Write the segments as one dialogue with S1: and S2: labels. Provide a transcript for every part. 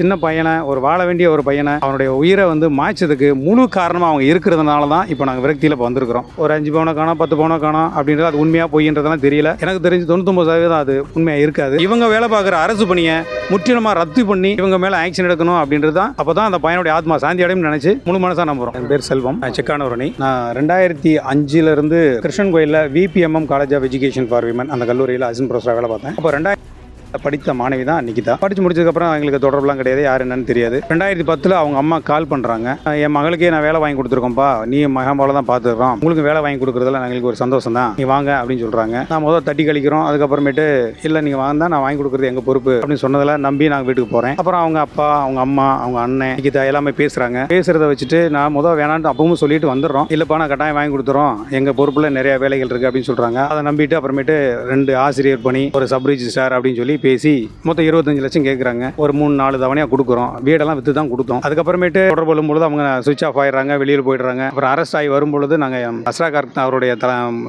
S1: சின்ன பையனை ஒரு வாழ வேண்டிய ஒரு பையனை அவனுடைய உயிரை வந்து மாய்ச்சதுக்கு முழு காரணமாக அவங்க இருக்கிறதுனால தான் இப்போ நாங்கள் விரக்தியில் இப்போ வந்திருக்கிறோம். ஒரு அஞ்சு பவுனை காணோம் பத்து பவுனை காணோம் அப்படின்றது அது உண்மையாக பொய்ன்றதெல்லாம் தெரியல. எனக்கு தெரிஞ்சு தொண்ணூத்தொம்பது சதவீதம் அது உண்மையாக இருக்காது. இவங்க வேலை பார்க்குற அரசு பணியை முற்றிலுமாக ரத்து பண்ணி இவங்க மேலே ஆக்ஷன் எடுக்கணும் அப்படின்றது தான் அப்போ தான் அந்த பையனுடைய ஆத்மா சாந்தி அடையும் நினச்சி முழு மனசாக நம்புகிறோம் என் பேர் செல்வம். செக்கான செக்கானூரணி. நான் ரெண்டாயிரத்தி அஞ்சிலிருந்து கிருஷ்ணன் கோயிலில் VPMM college of education for women அந்த கல்லூரியில் அசின் ப்ரொஃபஸராக வேலை பார்த்தேன். அப்போ ரெண்டாயிரம் படித்த மாணவி தான் நிகிதா. படிச்சு முடிச்சதுக்கப்புறம் எங்களுக்கு தொடர்புலாம் கிடையாது யார் என்னன்னு தெரியாது. ரெண்டாயிரத்தி பத்தில் அவங்க அம்மா கால் பண்ணுறாங்க என் மகளுக்கே நான் வேலை வாங்கி கொடுத்துருக்கோம்ப்பா. நீ மகாபால தான் பார்த்துக்கிறோம் உங்களுக்கு வேலை வாங்கி கொடுக்குறதுல எங்களுக்கு ஒரு சந்தோஷம் தான் நீ வாங்க அப்படின்னு சொல்கிறாங்க நான் முதல் தட்டி கழிக்கிறோம். அதுக்கப்புறமேட்டு இல்லை நீங்கள் வாங்க நான் வாங்கி கொடுக்குறது எங்கள் பொறுப்பு அப்படின்னு சொன்னதில் நம்பி நான் வீட்டுக்கு போகிறேன் அப்புறம் அவங்க அப்பா அவங்க அம்மா அவங்க அண்ணன் நிகிதா எல்லாமே பேசுகிறாங்க பேசுகிறத வச்சுட்டு நான் முதல் வேணான்னு அப்பவும் சொல்லிட்டு வந்துடுறோம். இல்லைப்பா நான் கட்டாயம் வாங்கி கொடுத்துறோம். எங்கள் பொறுப்பில் நிறைய வேலைகள் இருக்குது அப்படின்னு சொல்கிறாங்க அதை நம்பிட்டு அப்புறமேட்டு ரெண்டு ஆசிரியர் பணி ஒரு சப் ரிஜிஸ்டார் அப்படின்னு சொல்லி பேசி மொத்தம் இருபத்தஞ்சு லட்சம் கேட்குறாங்க ஒரு மூணு நாலு தவணையாக கொடுக்குறோம். வீடெல்லாம் விற்று தான் கொடுத்தோம். அதுக்கப்புறமேட்டு தொடர்பு கொள்ளும்பொழுது அவங்க சுவிச் ஆஃப் ஆயிடுறாங்க வெளியில் போயிடுறாங்க. அப்புறம் அரெஸ்ட் ஆகி வரும்பொழுது நாங்கள் அஸ்ரா கார்க் அவருடைய த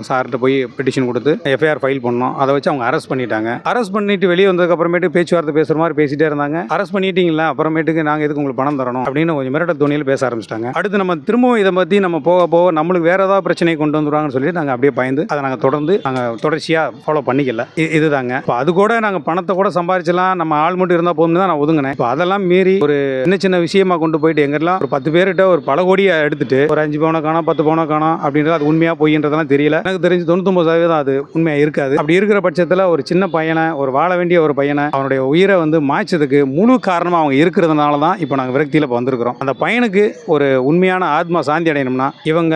S1: சார்கிட்ட போய் பெட்டிஷன் கொடுத்து எஃப்ஐஆர் ஃபைல் பண்ணோம். அதை வச்சு அவங்க அரெஸ்ட் பண்ணிட்டாங்க. அரெஸ்ட் பண்ணிட்டு வெளியே வந்ததுக்கப்புறமேட்டு பேச்சுவார்த்தை பேசுகிற மாதிரி பேசிட்டே இருந்தாங்க. அரெஸ்ட் பண்ணிட்டீங்களா? அப்புறமேட்டுக்கு நாங்கள் எதுக்கு உங்களுக்கு பணம் தரணும்? அப்படின்னு கொஞ்சம் மிரட்ட துணியில் பேச ஆரம்பிச்சிட்டாங்க. அடுத்து நம்ம திரும்பவும் இதை பற்றி நம்ம போக போக நம்மளுக்கு வேறு ஏதாவது பிரச்சனை கொண்டு வந்துடுவாங்கன்னு சொல்லி நாங்கள் அப்படியே பயந்து அதை நாங்கள் தொடர்ந்து நாங்கள் தொடர்ச்சியாக ஃபாலோ பண்ணிக்கல. இதுதாங்க. இப்போ அது கூட நாங்கள் பணத்தை கூட சம்பாரிச்சலாம் நம்ம ஆள் மட்டும் இருந்தால் போதும்னு தான் நான் ஒதுங்கினேன். இப்போ அதெல்லாம் மீறி ஒரு சின்ன சின்ன விஷயமா கொண்டு போயிட்டு எங்கெல்லாம் ஒரு பத்து பேர்கிட்ட ஒரு பல கோடியை எடுத்துட்டு ஒரு அஞ்சு பவுனை காணோம் பத்து பவுனை காணோம் அப்படின்றது அது உண்மையாக பொய்ன்றதெல்லாம் தெரியல. எனக்கு தெரிஞ்சு தொண்ணூத்தொம்பது சதவீதம் அது உண்மையாக இருக்காது. அப்படி இருக்கிற பட்சத்தில் ஒரு சின்ன பையனை ஒரு வாழ வேண்டிய ஒரு பையனை அவனுடைய உயிரை வந்து மாய்ச்சதுக்கு முழு காரணமாக அவங்க இருக்கிறதுனால தான் இப்போ நாங்கள் விரக்தியில் இப்போ வந்திருக்கிறோம். அந்த பையனுக்கு ஒரு உண்மையான ஆத்மா சாந்தி அடையணும்னா இவங்க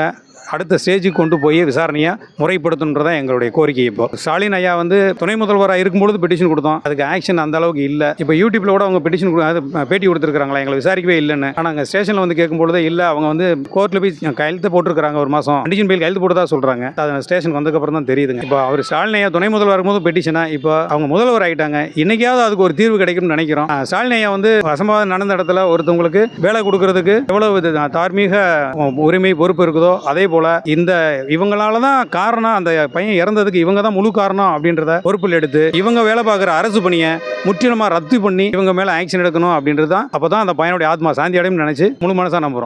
S1: அடுத்த ஸ்டேஜுக்கு கொண்டு போய் விசாரணையை முறைப்படுத்தணுன்றதான் எங்களுடைய கோரிக்கை இப்போ. ஸ்டாலின் ஐயா வந்து துணை முதல்வராக இருக்கும்பொழுது பெட்டிஷன் கொடுத்தோம். அதுக்கு ஆக்ஷன் அந்த அளவுக்கு இல்லை. இப்போ யூடியூப்ல கூட அவங்க பெட்டிஷன் கொடு பேட்டி கொடுத்துருக்காங்களா எங்களை விசாரிக்கவே இல்லைன்னு. ஆனால் அங்கே ஸ்டேஷனில் வந்து கேட்கும்பொழுது இல்லை அவங்க வந்து கோர்ட்டில் போய் கையெழுத்து போட்டிருக்காங்க ஒரு மாதம் கண்டிஷன் பில் கையெழுத்து போட்டதா சொல்கிறாங்க அது ஸ்டேஷன் வந்ததுக்கப்புறம் தான் தெரியுதுங்க. இப்போ அவர் ஸ்டாலின் ஐயா துணை முதல்வர் இருக்கும்போது பெட்டிஷனா இப்போ அவங்க முதல்வர் ஆகிட்டாங்க இன்னைக்காவது அதுக்கு ஒரு தீர்வு கிடைக்கும்னு நினைக்கிறோம். ஸ்டாலின் ஐயா வந்து அசம்பாவிதம் நடந்த இடத்துல ஒருத்தவங்களுக்கு வேலை கொடுக்கறதுக்கு எவ்வளவு தார்மீக உரிமை பொறுப்பு இருக்குதோ அதே போல இந்த இவங்களால தான் காரணம் அந்த பையன் இறந்ததுக்கு இவங்க தான் முழு காரணம் அப்படின்றத பொறுப்பில் எடுத்து இவங்க வேலை பார்க்குற அரசு பணியை முற்றிலுமா ரத்து பண்ணி இவங்க மேலே ஆக்ஷன் எடுக்கணும் அப்படின்றது தான் அப்போ தான் அந்த பையனுடைய ஆத்மா சாந்தி அடையும் நினச்சி முழு மனசாக நம்புகிறோம்